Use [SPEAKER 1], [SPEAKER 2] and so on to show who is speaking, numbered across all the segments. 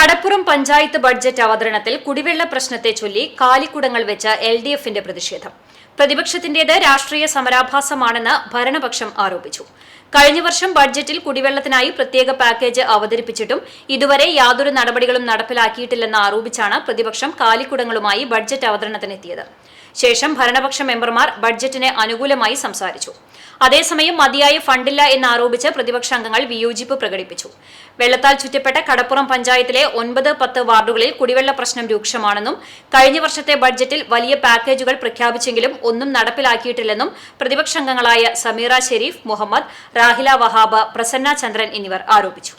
[SPEAKER 1] കടപ്പുറം panchayat budget അവതരണത്തിൽ കുടിവെള്ള പ്രശ്നത്തെ ചൊല്ലി കാലിക്കുടങ്ങൾ വെച്ച എൽ ഡി എഫിന്റെ പ്രതിഷേധം. പ്രതിപക്ഷത്തിന്റേത് രാഷ്ട്രീയ സമരാഭാസമാണെന്ന് ഭരണപക്ഷം ആരോപിച്ചു. കഴിഞ്ഞ വർഷം ബഡ്ജറ്റിൽ കുടിവെള്ളത്തിനായി പ്രത്യേക പാക്കേജ് അവതരിപ്പിച്ചിട്ടും ഇതുവരെ യാതൊരു നടപടികളും നടപ്പിലാക്കിയിട്ടില്ലെന്ന് ആരോപിച്ചാണ് പ്രതിപക്ഷം കാലിക്കുടങ്ങളുമായി ബഡ്ജറ്റ് അവതരണത്തിനെത്തിയത്. ശേഷം ഭരണപക്ഷ മെമ്പർമാർ ബഡ്ജറ്റിന് അനുകൂലമായി സംസാരിച്ചു. അതേസമയം മതിയായ ഫണ്ടില്ല എന്നാരോപിച്ച് പ്രതിപക്ഷ അംഗങ്ങൾ വിയോജിപ്പ് പ്രകടിപ്പിച്ചു. വെള്ളത്താൽ ചുറ്റപ്പെട്ട കടപ്പുറം പഞ്ചായത്തിലെ ഒൻപത് പത്ത് വാർഡുകളിൽ കുടിവെള്ള പ്രശ്നം രൂക്ഷമാണെന്നും കഴിഞ്ഞ വർഷത്തെ ബഡ്ജറ്റിൽ വലിയ പാക്കേജുകൾ പ്രഖ്യാപിച്ചെങ്കിലും ഒന്നും നടപ്പിലാക്കിയിട്ടില്ലെന്നും പ്രതിപക്ഷ അംഗങ്ങളായ സമീറ ഷെരീഫ് മുഹമ്മദ് റാഹില വഹാബ് പ്രസന്ന ചന്ദ്രൻ എന്നിവർ ആരോപിച്ചു.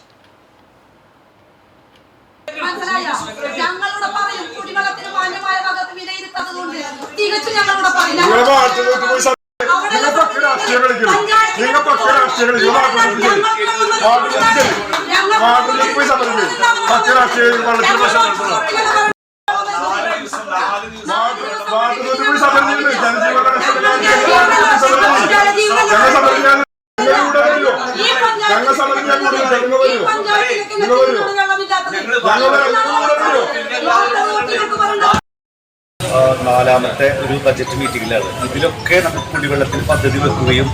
[SPEAKER 2] രാഷ്ട്രീയം കളിക്കണം നിങ്ങൾ പക്ക രാഷ്ട്രീയം കളിക്കണം വാർഡിലേക്ക് പോയി സമരം പക്ക രാഷ്ട്രീയം വെള്ളത്തിൽ പോയി സമരം ജനജീവന സമരം ഞങ്ങൾ സമരം ഞങ്ങൾ വരുമോ നിങ്ങൾ വരുമോ ഞങ്ങൾ വരുമോ
[SPEAKER 3] നാലാമത്തെ ഒരു ബജറ്റ് മീറ്റിംഗിലാണ് ഇതിലൊക്കെ നമുക്ക് കുടിവെള്ളത്തിന് പദ്ധതി വെക്കുകയും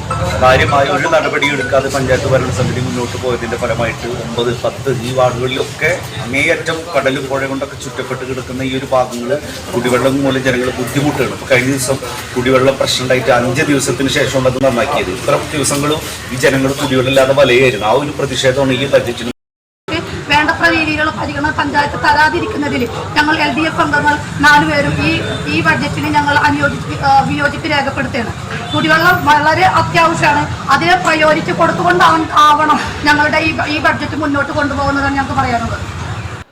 [SPEAKER 3] കാര്യമായ ഒരു നടപടി എടുക്കാതെ പഞ്ചായത്ത് ഭരണസമിതി മുന്നോട്ട് പോയതിന്റെ ഫലമായിട്ട് ഒമ്പത് പത്ത് ഈ വാർഡുകളിലൊക്കെ അങ്ങേയറ്റം കടലും പുഴ കൊണ്ടൊക്കെ ചുറ്റപ്പെട്ട് കിടക്കുന്ന ഈ ഒരു ഭാഗങ്ങൾ കുടിവെള്ളം മൂലം ജനങ്ങൾ ബുദ്ധിമുട്ടുകൾ ഇപ്പോൾ കഴിഞ്ഞ ദിവസം കുടിവെള്ള പ്രശ്നം ഉണ്ടായിട്ട് അഞ്ച് ദിവസത്തിന് ശേഷമാണ് അത് നന്നാക്കിയത്. ഇത്ര ദിവസങ്ങളും ഈ ജനങ്ങൾ കുടിവെള്ളമില്ലാതെ വലയായിരുന്നു. ആ ഒരു പ്രതിഷേധമാണ് ഈ ബജറ്റിന്
[SPEAKER 4] രീതികൾ പരിഗണന പഞ്ചായത്ത് തരാതിരിക്കുന്നതിൽ ഞങ്ങൾ എൽ ഡി എഫ് അംഗങ്ങൾ നാലുപേരും ഈ ഈ ബഡ്ജറ്റിന് ഞങ്ങൾ അനുയോജി വിയോജിപ്പ് രേഖപ്പെടുത്തുകയാണ്. കുടിവെള്ളം വളരെ അത്യാവശ്യമാണ്. അതിനെ പ്രയോജിച്ച് കൊടുത്തുകൊണ്ട് ആവണം ഞങ്ങളുടെ ഈ ഈ ബഡ്ജറ്റ് മുന്നോട്ട് കൊണ്ടുപോകുന്നതാണ് ഞങ്ങൾക്ക് പറയാനുള്ളത്.